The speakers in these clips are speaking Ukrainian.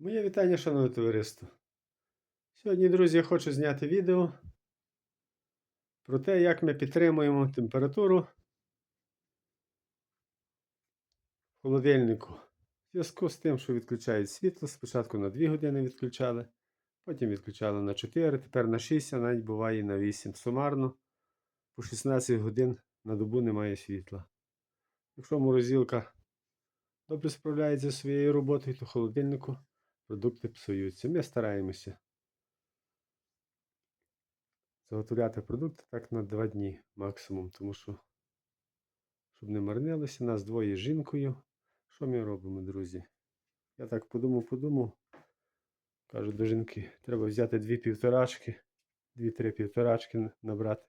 Моє вітання, шановне товариство. Сьогодні, друзі, я хочу зняти відео про те, як ми підтримуємо температуру в холодильнику. В зв'язку з тим, що відключають світло, спочатку на 2 години відключали, потім відключали на 4, тепер на 6, а навіть буває на 8. Сумарно по 16 годин на добу немає світла. Якщо морозилка добре справляється зі своєю роботою, то холодильнику продукти псуються. Ми стараємося заготовляти продукти так на два дні максимум, тому що, щоб не марнилося, нас двоє з жінкою. Що ми робимо, друзі? Я так подумав, подумав. Кажу до жінки, треба взяти дві півторачки, дві-три півторачки набрати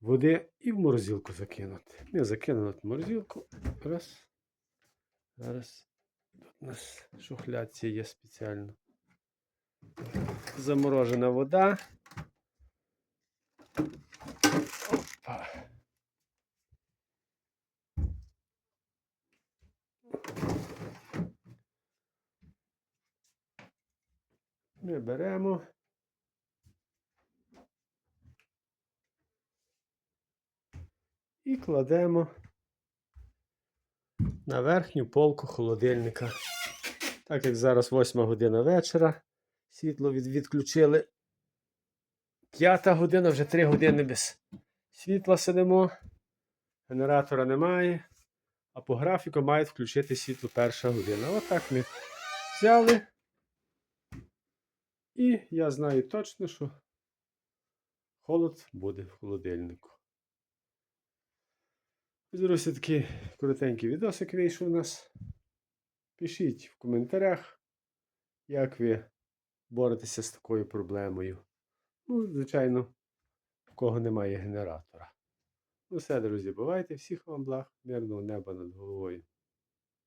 води і в морозилку закинути. Ми закинули в морозилку. Раз. Зараз. Тут у нас шухлядці є спеціально. Заморожена вода. Опа. Ми беремо. І кладемо на верхню полку холодильника. Так як зараз 8 година вечора, світло від, відключили. П'ята година, вже 3 години без світла сидимо. Генератора немає. А по графіку мають включити світло перша година. Отак ми взяли. І я знаю точно, що холод буде в холодильнику. Ось, такий коротенький відосик вийшов у нас. Пишіть в коментарях, як ви боретеся з такою проблемою. Ну, звичайно, в кого немає генератора. Ну все, друзі, бувайте, всіх вам благ, мирного неба над головою.